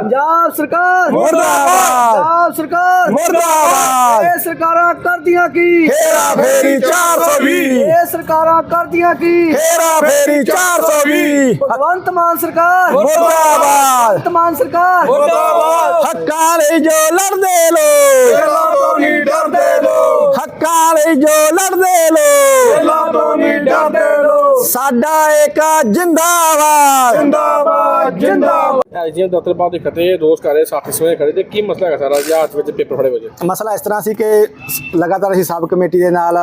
ਪੰਜਾਬ ਸਰਕਾਰ ਮੁਰਦਾਬਾਦ। ਪੰਜਾਬ ਸਰਕਾਰ ਮੁਰਦਾਬਾਦ। ਇਹ ਸਰਕਾਰਾਂ ਕਰਦੀਆਂ ਕੀ ਹੇਰਾ ਫੇਰੀ 420 ਇਹ ਸਰਕਾਰਾਂ ਕਰਦੀਆਂ ਕੀ ਹੇਰਾ ਫੇਰੀ 420 ਭਗਵੰਤ ਮਾਨ ਸਰਕਾਰ ਮੁਰਦਾਬਾਦ। ਭਗਵੰਤ ਮਾਨ ਸਰਕਾਰ ਮੁਰਦਾਬਾਦ ਹੱਕਾਂ ਲਈ ਜੋ ਲੜਦੇ ਲੋਕ ਤੋਂ ਨਹੀਂ ਡਰਦੇ ਲੋ ਹੱਕਾਂ ਲਈ ਜੋ ਲੜਦੇ ਲੋਕ ਤੋਂ ਨਹੀਂ ਡਰਦੇ ਲੋ ਸਾਡਾ ਏਕਾ ਜਿੰਦਾਬਾਦ। ਜਿੰਦਾਬਾਦ ਜਿੰਦਾਬਾਦ। ਐਜੀਐਮ ਦਫ਼ਤਰ ਬਾਅਦ ਦੀ ਫਤਿਹ ਰੋਜ਼ ਕਰ ਰਹੇ ਸਾਥੀ ਸਵੇਰ ਖੜੇ ਤੇ ਕੀ ਮਸਲਾ ਹੈਗਾ ਸਾਰਾ? ਜੀ ਹੱਥ ਵਿੱਚ ਪੇਪਰ ਫੜੇ ਵਜੇ ਮਸਲਾ ਇਸ ਤਰ੍ਹਾਂ ਸੀ ਕਿ ਲਗਾਤਾਰ ਅਸੀਂ ਸਬ ਕਮੇਟੀ ਦੇ ਨਾਲ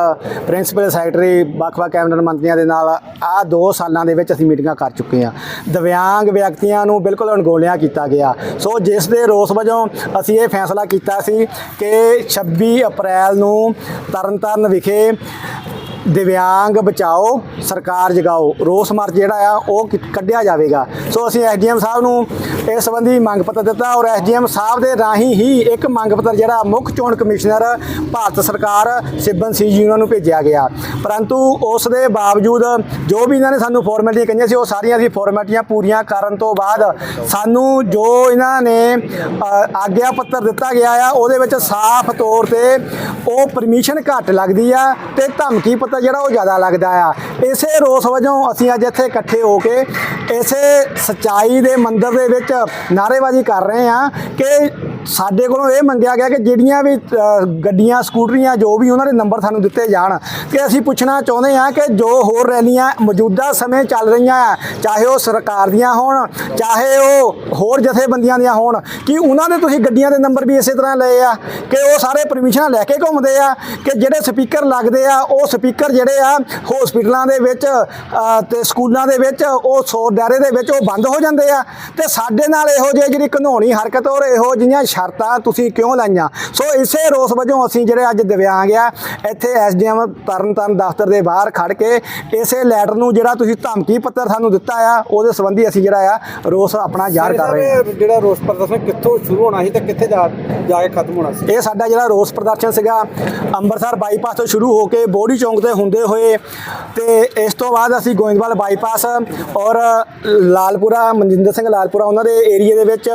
ਪ੍ਰਿੰਸੀਪਲ ਸੈਕਟਰੀ ਵੱਖ-ਵੱਖ ਕੈਬਨਿਟ ਮੰਤਰੀਆਂ ਦੇ ਨਾਲ ਆ 2 ਸਾਲਾਂ ਦੇ ਵਿੱਚ ਅਸੀਂ ਮੀਟਿੰਗਾਂ ਕਰ ਚੁੱਕੇ ਹਾਂ। ਦਿਵਿਆਂਗ ਵਿਅਕਤੀਆਂ ਨੂੰ ਬਿਲਕੁਲ ਅਣਗੌਲਿਆ ਕੀਤਾ ਗਿਆ। ਸੋ ਜਿਸ ਦੇ ਰੋਸ ਵਜੋਂ ਅਸੀਂ ਇਹ ਫੈਸਲਾ ਕੀਤਾ ਸੀ ਕਿ 26 ਅਪ੍ਰੈਲ ਨੂੰ ਤਰਨਤਾਰਨ ਵਿਖੇ ਦਿਵਿਆਂਗ ਬਚਾਓ, ਸਰਕਾਰ ਜਗਾਓ। ਰੋਸ ਮਾਰਚ ਜਿਹੜਾ ਆ, ਉਹ ਕੱਢਿਆ ਜਾਵੇਗਾ। ਸੋ ਅਸੀਂ ਐਸਡੀਐਮ ਸਾਹਿਬ ਨੂੰ ਇਸ ਸੰਬੰਧੀ ਮੰਗ ਪੱਤਰ ਦਿੱਤਾ ਔਰ ਐਸਡੀਐਮ ਸਾਹਿਬ ਦੇ ਰਾਹੀਂ ਹੀ ਇੱਕ ਮੰਗ ਪੱਤਰ ਜਿਹੜਾ ਮੁੱਖ ਚੋਣ ਕਮਿਸ਼ਨਰ ਭਾਰਤ ਸਰਕਾਰ, ਸਿਬਨ ਸੀ ਜੀ ਉਹਨਾਂ ਨੂੰ ਭੇਜਿਆ ਗਿਆ। ਪਰੰਤੂ ਉਸ ਦੇ ਬਾਵਜੂਦ ਜੋ ਵੀ ਇਹਨਾਂ ਨੇ ਸਾਨੂੰ ਫਾਰਮੈਲਿਟੀਆਂ ਕਹੀਆਂ ਸੀ, ਉਹ ਸਾਰੀਆਂ ਅਸੀਂ ਫਾਰਮੈਲਿਟੀਆਂ ਪੂਰੀਆਂ ਕਰਨ ਤੋਂ ਬਾਅਦ ਸਾਨੂੰ ਜੋ ਇਹਨਾਂ ਨੇ ਆਗਿਆ ਪੱਤਰ ਦਿੱਤਾ ਗਿਆ ਆ, ਉਹਦੇ ਵਿੱਚ ਸਾਫ਼ ਤੌਰ ਤੇ ਉਹ ਪਰਮਿਸ਼ਨ ਘੱਟ ਲੱਗਦੀ ਆ ਤੇ ਧਮਕੀ ਪੱਤਰ ਜਿਹੜਾ ਉਹ ਜ਼ਿਆਦਾ ਲੱਗਦਾ ਆ। ਇਸੇ ਰੋਸ ਵਜੋਂ ਅਸੀਂ ਅੱਜ ਇੱਥੇ ਇਕੱਠੇ ਹੋ ਕੇ ਇਸੇ ਸਚਾਈ ਦੇ ਮੰਦਰ ਦੇ ਵਿੱਚ ਨਾਅਰੇਬਾਜ਼ੀ ਕਰ ਰਹੇ ਆ ਕਿ ਸਾਡੇ ਕੋਲੋਂ ਇਹ ਮੰਗਿਆ ਗਿਆ ਕਿ ਜਿਹੜੀਆਂ ਵੀ ਗੱਡੀਆਂ ਸਕੂਟਰੀਆਂ ਜੋ ਵੀ ਉਹਨਾਂ ਦੇ ਨੰਬਰ ਸਾਨੂੰ ਦਿੱਤੇ ਜਾਣ। ਤੇ ਅਸੀਂ ਪੁੱਛਣਾ ਚਾਹੁੰਦੇ ਹਾਂ ਕਿ ਜੋ ਹੋਰ ਰੈਲੀਆਂ ਮੌਜੂਦਾ ਸਮੇਂ ਚੱਲ ਰਹੀਆਂ ਆ ਚਾਹੇ ਉਹ ਸਰਕਾਰ ਦੀਆਂ ਹੋਣ ਚਾਹੇ ਉਹ ਹੋਰ ਜਥੇਬੰਦੀਆਂ ਦੀਆਂ ਹੋਣ ਕਿ ਉਹਨਾਂ ਦੇ ਤੁਸੀਂ ਗੱਡੀਆਂ ਦੇ ਨੰਬਰ ਵੀ ਇਸੇ ਤਰ੍ਹਾਂ ਲਏ ਆ ਕਿ ਉਹ ਸਾਰੇ ਪਰਮਿਸ਼ਨਾਂ ਲੈ ਕੇ ਘੁੰਮਦੇ ਆ ਕਿ ਜਿਹੜੇ ਸਪੀਕਰ ਲੱਗਦੇ ਆ ਉਹ ਸਪੀਕਰ ਜਿਹੜੇ ਆ ਹਸਪੀਟਲਾਂ ਦੇ ਵਿੱਚ ਅ, ਤੇ ਸਕੂਲਾਂ ਦੇ ਵਿੱਚ ਉਹ ਸੌ ਦਾਇਰੇ ਦੇ ਵਿੱਚ ਉਹ ਬੰਦ ਹੋ ਜਾਂਦੇ ਆ। ਤੇ ਸਾਡੇ ਨਾਲ ਇਹੋ ਜਿਹੇ ਜਿਹੜੀ ਘਨੋਣੀ ਹਰਕਤ ਔਰ ਇਹੋ ਜਿਹੀਆਂ ਸ਼ਰਤਾਂ ਤੁਸੀਂ ਕਿਉਂ ਲਾਈਆਂ? ਸੋ ਇਸੇ ਰੋਸ ਵਜੋਂ ਅਸੀਂ ਜਿਹੜੇ ਅੱਜ ਦਿਵਿਆਂਗ ਆ ਇੱਥੇ ਐਸਡੀਐਮ ਤਰਨਤਾਰਨ ਦਫ਼ਤਰ ਦੇ ਬਾਹਰ ਖੜ ਕੇ ਇਸੇ ਲੈਟਰ ਨੂੰ ਜਿਹੜਾ ਤੁਸੀਂ ਧਮਕੀ ਪੱਤਰ ਸਾਨੂੰ ਦਿੱਤਾ ਆ ਉਹਦੇ ਸੰਬੰਧੀ ਅਸੀਂ ਜਿਹੜਾ ਆ ਰੋਸ ਆਪਣਾ ਜ਼ਾਹਰ ਕਰ ਰਹੇ ਹਾਂ। ਜਿਹੜਾ ਰੋਸ ਪ੍ਰਦਰਸ਼ਨ ਕਿੱਥੋਂ ਸ਼ੁਰੂ ਹੋਣਾ ਸੀ ਤੇ ਕਿੱਥੇ ਜਾ ਜਾ ਕੇ ਖਤਮ ਹੋਣਾ ਸੀ? ਇਹ ਸਾਡਾ ਜਿਹੜਾ ਰੋਸ ਪ੍ਰਦਰਸ਼ਨ ਸੀਗਾ ਅੰਮ੍ਰਿਤਸਰ ਬਾਈਪਾਸ ਤੋਂ ਸ਼ੁਰੂ ਹੋ ਕੇ ਬੋੜੀ ਚੌਂਕ ਤੇ ਹੁੰਦੇ ਹੋਏ ਤੇ ਇਸ ਤੋਂ ਬਾਅਦ ਅਸੀਂ ਗੋਇੰਦਵਾਲ ਬਾਈਪਾਸ ਔਰ ਲਾਲਪੁਰਾ ਮਨਜਿੰਦਰ ਸਿੰਘ ਲਾਲਪੁਰਾ ਉਹਨਾਂ ਦੇ ਏਰੀਏ ਦੇ ਵਿੱਚ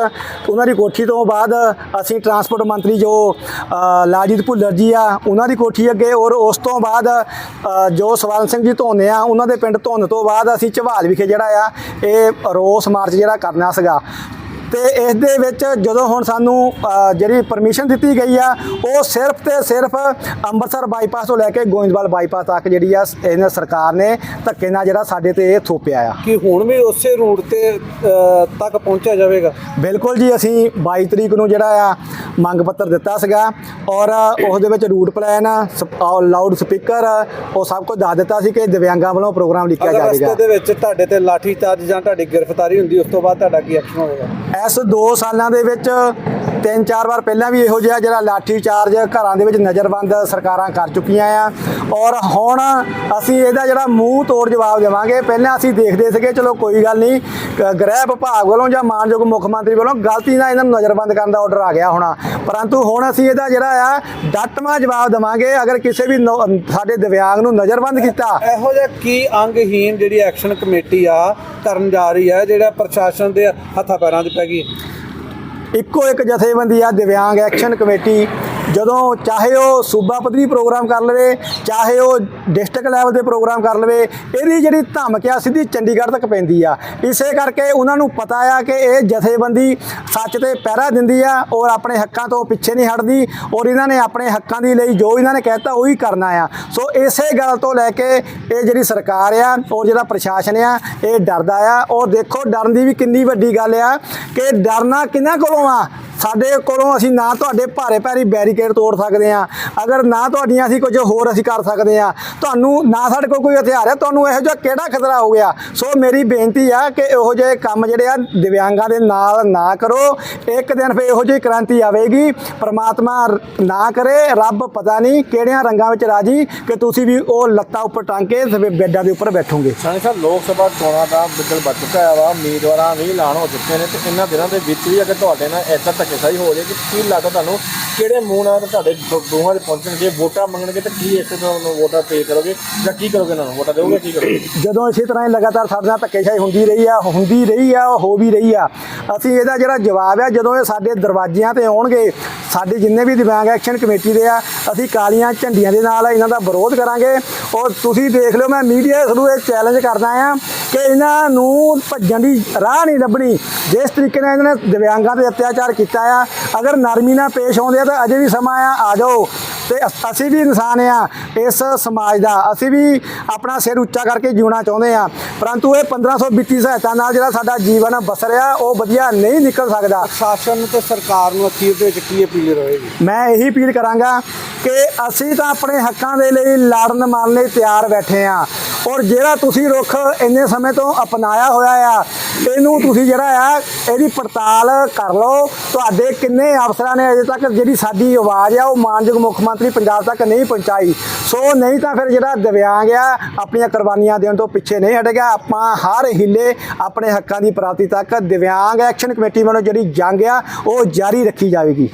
ਉਹਨਾਂ ਦੀ ਕੋਠੀ ਤੋਂ ਬਾਅਦ ਅਸੀਂ ਟਰਾਂਸਪੋਰਟ ਮੰਤਰੀ ਜੋ ਅ, ਲਾਲਜੀਤ ਭੁੱਲਰ ਜੀ ਆ ਉਹਨਾਂ ਦੀ ਕੋਠੀ ਅੱਗੇ ਔਰ ਉਸ ਤੋਂ ਬਾਅਦ ਜੋ ਸਵਰਨ ਸਿੰਘ ਜੀ ਧੋਨੇ ਆ ਉਹਨਾਂ ਦੇ ਪਿੰਡ ਧੁੰਨ ਤੋਂ ਬਾਅਦ ਅਸੀਂ ਝਵਾਲ ਵਿਖੇ ਜਿਹੜਾ ਆ ਇਹ ਰੋਸ ਮਾਰਚ ਜਿਹੜਾ ਕਰਨਾ ਸੀਗਾ। ਤੇ ਇਸ ਦੇ ਵਿੱਚ ਜਦੋਂ ਹੁਣ ਸਾਨੂੰ ਜਿਹੜੀ ਪਰਮਿਸ਼ਨ ਦਿੱਤੀ ਗਈ ਆ ਉਹ ਸਿਰਫ ਤੇ ਸਿਰਫ ਅੰਮ੍ਰਿਤਸਰ ਬਾਈਪਾਸ ਤੋਂ ਲੈ ਕੇ ਗੋਇੰਦਵਾਲ ਬਾਈਪਾਸ ਤੱਕ ਜਿਹੜੀ ਆ ਇਹਨਾਂ ਸਰਕਾਰ ਨੇ ਧੱਕੇ ਨਾਲ ਜਿਹੜਾ ਸਾਡੇ ਤੇ ਇਹ ਥੋਪਿਆ ਆ। ਕਿ ਹੁਣ ਵੀ ਉਸੇ ਰੂਟ ਤੇ ਤੱਕ ਪਹੁੰਚਿਆ ਜਾਵੇਗਾ? ਬਿਲਕੁਲ ਜੀ ਅਸੀਂ 22 ਤਰੀਕ ਨੂੰ ਜਿਹੜਾ ਆ ਮੰਗ ਪੱਤਰ ਦਿੱਤਾ ਸੀਗਾ ਔਰ ਉਸ ਦੇ ਵਿੱਚ ਰੂਟ ਪਲਾਨ ਲਾਊਡ ਸਪੀਕਰ ਉਹ ਸਭ ਕੁਝ ਦੱਸ ਦਿੱਤਾ ਸੀ ਕਿ ਦਿਵਿਆਂਗਾਂ ਵੱਲੋਂ ਪ੍ਰੋਗਰਾਮ ਲਿਖਿਆ ਜਾਵੇਗਾ। ਰਸਤੇ ਦੇ ਵਿੱਚ ਤੁਹਾਡੇ ਤੇ ਲਾਠੀ ਚਾਰਜ ਜਾਂ ਤੁਹਾਡੀ ਗ੍ਰਿਫਤਾਰੀ ਹੁੰਦੀ ਉਸ ਤੋਂ ਬਾਅਦ ਤੁਹਾਡਾ ਕੀ ਐਕਸ਼ਨ ਹੋਵੇਗਾ? ਇਸ 2 ਸਾਲਾਂ ਦੇ ਵਿੱਚ ਤਿੰਨ ਚਾਰ ਵਾਰ ਪਹਿਲਾਂ ਵੀ ਇਹੋ ਜਿਹਾ ਜਿਹੜਾ ਲਾਠੀ ਚਾਰਜ ਘਰਾਂ ਦੇ ਵਿੱਚ ਨਜ਼ਰਬੰਦ ਸਰਕਾਰਾਂ ਕਰ ਚੁੱਕੀਆਂ ਆ। ਔਰ ਹੁਣ ਅਸੀਂ ਇਹਦਾ ਜਿਹੜਾ ਮੂੰਹ ਤੋੜ ਜਵਾਬ ਦੇਵਾਂਗੇ। ਪਹਿਲਾਂ ਅਸੀਂ ਦੇਖਦੇ ਸੀਗੇ, ਚਲੋ ਕੋਈ ਗੱਲ ਨਹੀਂ ਗ੍ਰਹਿ ਵਿਭਾਗ ਵੱਲੋਂ ਜਾਂ ਮਾਨਯੋਗ ਮੁੱਖ ਮੰਤਰੀ ਵੱਲੋਂ ਗਲਤੀ ਨਾਲ ਇਹਨਾਂ ਨੂੰ ਨਜ਼ਰਬੰਦ ਕਰਨ ਦਾ ਆਰਡਰ ਆ ਗਿਆ ਹੋਣਾ। ਪਰੰਤੂ ਹੁਣ ਅਸੀਂ ਇਹਦਾ ਜਿਹੜਾ ਆ, ਡੱਟਵਾਂ ਜਵਾਬ ਦੇਵਾਂਗੇ। ਅਗਰ ਕਿਸੇ ਵੀ ਨੌ- ਸਾਡੇ ਦਿਵਿਆਂਗ ਨੂੰ ਨਜ਼ਰਬੰਦ ਕੀਤਾ। ਇਹੋ ਜਿਹਾ ਕੀ ਅੰਗਹੀਨ ਜਿਹੜੀ ਐਕਸ਼ਨ ਕਮੇਟੀ ਆ, ਕਰਨ ਜਾ ਰਹੀ ਹੈ ਜਿਹੜਾ ਪ੍ਰਸ਼ਾਸਨ ਦੇ ਹੱਥਾਂ ਪੈਰਾਂ 'ਚ ਪੈ ਗਈ? ਇੱਕੋ ਇੱਕ ਜਥੇਬੰਦੀ ਆ ਦਿਵਿਆਂਗ ਐਕਸ਼ਨ ਕਮੇਟੀ ਜਦੋਂ ਚਾਹੇ ਉਹ ਸੂਬਾ ਪੱਧਰੀ ਪ੍ਰੋਗਰਾਮ ਕਰ ਲਵੇ, ਚਾਹੇ ਉਹ ਡਿਸਟ੍ਰਿਕਟ ਲੈਵਲ ਦੇ ਪ੍ਰੋਗਰਾਮ ਕਰ ਲਵੇ, ਇਹਦੀ ਜਿਹੜੀ ਧਮਕ ਆ ਸਿੱਧੀ ਚੰਡੀਗੜ੍ਹ ਤੱਕ ਪੈਂਦੀ ਆ। ਇਸੇ ਕਰਕੇ ਉਹਨਾਂ ਨੂੰ ਪਤਾ ਆ ਕਿ ਇਹ ਜਥੇਬੰਦੀ ਸੱਚ ਤੇ ਪਹਿਰਾ ਦਿੰਦੀ ਆ ਔਰ ਆਪਣੇ ਹੱਕਾਂ ਤੋਂ ਪਿੱਛੇ ਨਹੀਂ ਹਟਦੀ ਔਰ ਇਹਨਾਂ ਨੇ ਆਪਣੇ ਹੱਕਾਂ ਦੀ ਲਈ ਜੋ ਇਹਨਾਂ ਨੇ ਕਹਿਤਾ ਉਹੀ ਕਰਨਾ ਆ। ਸੋ ਇਸੇ ਗੱਲ ਤੋਂ ਲੈ ਕੇ ਇਹ ਜਿਹੜੀ ਸਰਕਾਰ ਆ ਔਰ ਜਿਹੜਾ ਪ੍ਰਸ਼ਾਸਨ ਆ, ਇਹ ਡਰਦਾ ਆ। ਔਰ ਦੇਖੋ, ਡਰਨ ਦੀ ਵੀ ਕਿੰਨੀ ਵੱਡੀ ਗੱਲ ਆ ਕਿ ਡਰਨਾ ਕਿਹਨਾਂ ਕੋਲੋਂ ਆ? ਸਾਡੇ ਕੋਲੋਂ ਅਸੀਂ ਨਾ ਤੁਹਾਡੇ ਭਾਰੇ ਪੈਰੀ ਬੈਰੀਕੇਡ ਤੋੜ ਸਕਦੇ ਆ ਅਗਰ ਨਾ ਤੁਹਾਡੀਆਂ ਅਸੀਂ ਕੁਝ ਹੋਰ ਅਸੀਂ ਕਰ ਸਕਦੇ ਆ ਤੁਹਾਨੂੰ ਨਾ ਸਾਡੇ ਕੋਲ ਕੋਈ ਹਥਿਆਰ ਹੈ, ਤੁਹਾਨੂੰ ਇਹੋ ਜਿਹਾ ਕਿਹੜਾ ਖਤਰਾ ਹੋ ਗਿਆ? ਸੋ ਮੇਰੀ ਬੇਨਤੀ ਆ ਕਿ ਇਹੋ ਜਿਹੇ ਕੰਮ ਜਿਹੜੇ ਆ ਦਿਵਿਆਂਗਾਂ ਦੇ ਨਾਲ ਨਾ ਕਰੋ। ਇੱਕ ਦਿਨ ਫੇ ਇਹੋ ਜਿਹੀ ਕ੍ਰਾਂਤੀ ਆਵੇਗੀ। ਪ੍ਰਮਾਤਮਾ ਨਾ ਕਰੇ, ਰੱਬ ਪਤਾ ਨਹੀਂ ਕਿਹੜਿਆਂ ਰੰਗਾਂ ਵਿੱਚ ਰਾਜੀ, ਕਿ ਤੁਸੀਂ ਵੀ ਉਹ ਲੱਤਾਂ ਉੱਪਰ ਟੰਗ ਕੇ ਸਵੇ ਬੈੱਡਾਂ ਦੇ ਉੱਪਰ ਬੈਠੋਗੇ। ਸਾਨੀ ਸਾਹਿਬ ਲੋਕ ਸਭਾ ਚੋਣਾਂ ਦਾ ਬਿੱਲ ਵੱਜ ਚੁੱਕਾ ਹੈ ਵਾ, ਉਮੀਦਵਾਰਾਂ ਵੀ ਐਲਾਨ ਹੋ ਚੁੱਕੇ ਨੇ ਤੇ ਇਹਨਾਂ ਦਿਨਾਂ ਦੇ ਵਿੱਚ ਵੀ ਅਗਰ ਤੁਹਾਡੇ ਨਾਲ ਐਸਾ ਧੱਕੇ ਧੱਕੇਸ਼ਾਹੀ ਹੋ ਰਹੀ ਹੈ ਕਿ ਕੀ ਲੱਗਦਾ ਤੁਹਾਨੂੰ, ਕਿਹੜੇ ਮੂੰਹ ਨਾਲ ਤੁਹਾਡੇ ਦੋ- ਦੋਹਾਂ ਦੇ ਪਹੁੰਚਣਗੇ? ਵੋਟਾਂ ਮੰਗਣਗੇ ਤਾਂ ਕੀ ਇਸੇ ਤਰ੍ਹਾਂ ਨੂੰ ਵੋਟਾਂ ਪੇ ਕਰੋਗੇ? ਜਾਂ ਕੀ ਕਰੋਗੇ ਇਹਨਾਂ ਨੂੰ? ਵੋਟਾਂ ਦਿਓਗੇ ਕੀ ਕਰੋਗੇ? ਜਦੋਂ ਇਸੇ ਤਰ੍ਹਾਂ ਹੀ ਲਗਾਤਾਰ ਸਾਡੇ ਨਾਲ ਧੱਕੇਸ਼ਾਹੀ ਹੁੰਦੀ ਰਹੀ ਆ, ਹੁੰਦੀ ਰਹੀ ਆ, ਹੋ ਵੀ ਰਹੀ ਆ। ਅਸੀਂ ਇਹਦਾ ਜਿਹੜਾ ਜਵਾਬ ਆ, ਜਦੋਂ ਇਹ ਸਾਡੇ ਦਰਵਾਜ਼ਿਆਂ ਤੇ ਆਉਣਗੇ, ਸਾਡੇ ਜਿੰਨੇ ਵੀ ਦਿਵਿਆਂਗ ਐਕਸ਼ਨ ਕਮੇਟੀ ਦੇ ਆ, ਅਸੀਂ ਕਾਲੀਆਂ ਝੰਡੀਆਂ ਦੇ ਨਾਲ ਇਹਨਾਂ ਦਾ ਵਿਰੋਧ ਕਰਾਂਗੇ। ਔਰ ਤੁਸੀਂ ਦੇਖ ਲਿਓ ਮੈਂ ਮੀਡੀਆ ਥਰੂ ਇਹ ਚੈਲੰਜ ਕਰਦਾ ਆ ਕਿ ਇਹਨਾਂ ਨੂੰ ਭੱਜਣ ਦੀ ਰਾਹ ਨਹੀਂ ਲੱਭਣੀ। ਜਿਸ ਤਰੀਕੇ ਨਾਲ ਇਹਨਾਂ ਨੇ ਦਿਵਿਆਂਗਾਂ ਤੇ ਅਤਿਆਚਾਰ ਕੀਤਾ ਆ ਅਗਰ ਨਰਮੀ ਨਾਲ ਪੇਸ਼ ਆਉਂਦੇ ਆ ਤਾਂ ਅਜੇ ਵੀ ਸਮਾਂ ਆ ਆ ਜਾਓ। ਤੇ ਅਸ- ਵੀ ਇਨਸਾਨ ਆ ਇਸ ਸਮਾਜ ਦਾ। ਅਸੀਂ ਵੀ ਆਪਣਾ ਸਿਰ ਉੱਚਾ ਕਰਕੇ ਜਿਉਣਾ ਚਾਹੁੰਦੇ ਆ। ਪਰੰਤੂ ਇਹ 1500 ਵਿੱਤੀ ਸਹਾਇਤਾ ਨਾਲ ਜਿਹੜਾ ਸਾਡਾ ਜੀਵਨ ਬਸਰ ਆ ਉਹ ਵਧੀਆ ਨਹੀਂ ਨਿਕਲ ਸਕਦਾ। ਸ਼ਾਸਨ ਤੇ ਸਰਕਾਰ ਨੂੰ ਅਖੀਰ ਦੇ ਵਿੱਚ ਕੀ ਅਪੀਲ ਰਹੇਗੀ? ਮੈਂ ਇਹੀ ਅਪੀਲ ਕਰਾਂਗਾ ਕਿ ਅਸੀਂ ਤਾਂ ਆਪਣੇ ਹੱਕਾਂ ਦੇ ਲਈ ਲੜਨ ਮਰਨ ਲਈ ਤਿਆਰ ਬੈਠੇ ਆ। ਔਰ ਜਿਹੜਾ ਤੁਸੀਂ ਰੁੱਖ ਇੰਨੇ ਸਮੇਂ ਤੋਂ ਅਪਣਾਇਆ ਹੋਇਆ ਆ, ਇਹਨੂੰ ਤੁਸੀਂ ਜਿਹੜਾ ਆ, ਇਹਦੀ ਪੜਤਾਲ ਕਰ ਲਓ। ਤੁਹਾਡੇ ਕਿੰਨੇ ਅਫਸਰਾਂ ਨੇ ਅਜੇ ਤੱਕ ਜਿਹੜੀ ਸਾਡੀ ਆਵਾਜ਼ ਆ, ਉਹ ਮਾਨਯੋਗ ਮੁੱਖ ਮੰਤਰੀ ਪੰਜਾਬ ਤੱਕ ਨਹੀਂ ਪਹੁੰਚਾਈ। ਸੋ ਨਹੀਂ ਤਾਂ ਫਿਰ ਜਿਹੜਾ ਦਿਵਿਆਂਗ ਆ, ਆਪਣੀਆਂ ਕੁਰਬਾਨੀਆਂ ਦੇਣ ਤੋਂ ਪਿੱਛੇ ਨਹੀਂ ਹਟੇਗਾ ਆਪਾਂ ਹਰ ਹਿੱਲੇ ਆਪਣੇ ਹੱਕਾਂ ਦੀ ਪ੍ਰਾਪਤੀ ਤੱਕ ਦਿਵਿਆਂਗ ਐਕਸ਼ਨ ਕਮੇਟੀ ਵੱਲੋਂ ਜਿਹੜੀ ਜੰਗ ਆ, ਉਹ ਜਾਰੀ ਰੱਖੀ ਜਾਵੇਗੀ।